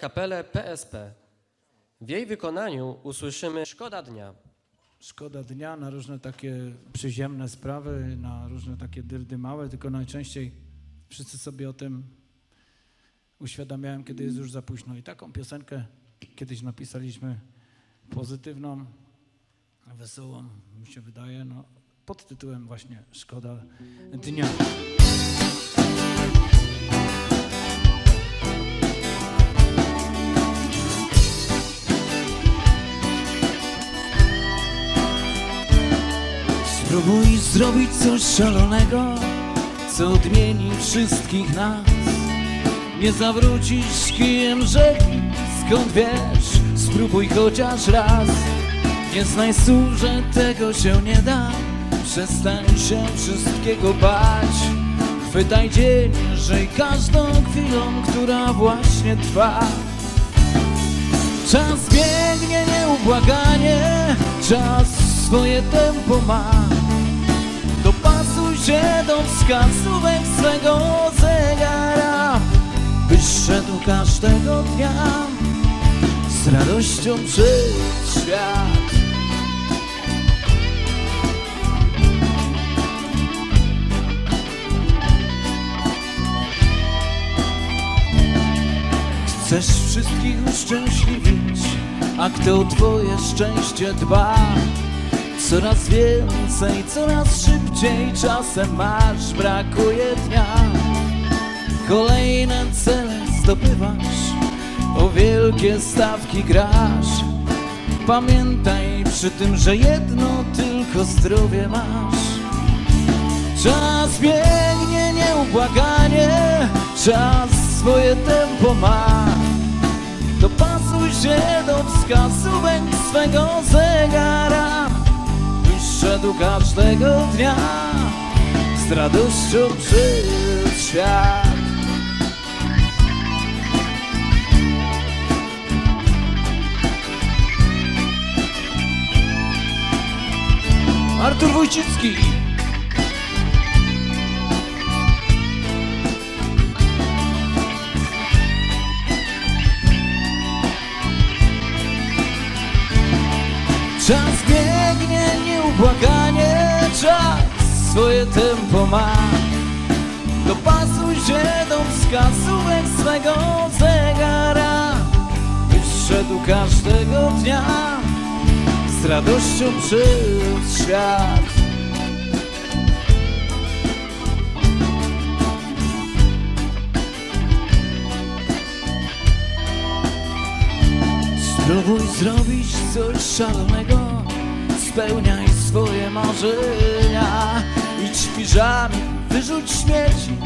kapelę PSP. W jej wykonaniu usłyszymy Szkoda Dnia. Szkoda dnia na różne takie przyziemne sprawy, na różne takie dyrdy małe, tylko najczęściej wszyscy sobie o tym uświadamiają, kiedy jest już za późno. I taką piosenkę kiedyś napisaliśmy pozytywną, wesołą, mi się wydaje, no, pod tytułem właśnie Szkoda dnia. Spróbuj zrobić coś szalonego, co odmieni wszystkich nas. Nie zawrócisz kijem rzeki, skąd wiesz, spróbuj chociaż raz. Nie znaj że tego się nie da, przestań się wszystkiego bać. Chwytaj dzień, żyj każdą chwilą, która właśnie trwa. Czas biegnie nieubłaganie, czas swoje tempo ma. Się do wskazówek swego zegara, byś szedł każdego dnia z radością przez świat. Chcesz wszystkich uszczęśliwić, a kto o twoje szczęście dba? Coraz więcej, coraz szybciej, czasem masz, brakuje dnia. Kolejne cele zdobywasz, o wielkie stawki grasz. Pamiętaj przy tym, że jedno tylko zdrowie masz. Czas biegnie nieubłaganie, czas swoje tempo ma. Dopasuj się do wskazówek swego zegara, szedł każdego dnia z radością przez świat. Artur Wójcicki. Czas nieubłaganie, czas swoje tempo ma. Dopasuj się do wskazówek swego zegara, byś szedł każdego dnia z radością przez świat. Spróbuj zrobić coś szalonego Spełniaj swoje marzenia. Idź w piżamie, wyrzuć śmieci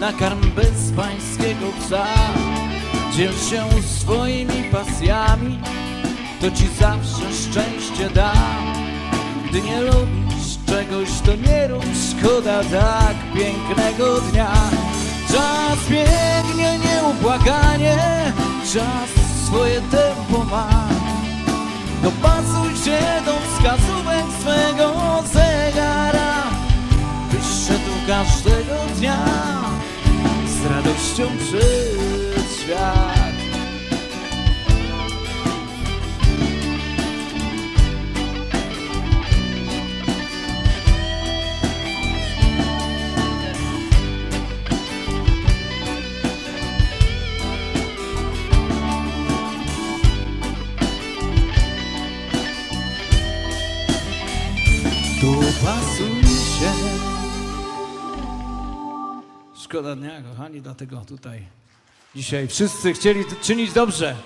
Nakarm bezpańskiego psa. Dziel się swoimi pasjami To ci zawsze szczęście da. Gdy nie lubisz czegoś, to nie rób Szkoda tak pięknego dnia. Czas biegnie nieubłaganie Czas swoje tempo ma. Dopasuj się do każdego dnia Z radością przez świat Szkoda dnia, kochani, dlatego tutaj dzisiaj wszyscy chcieli czynić dobrze.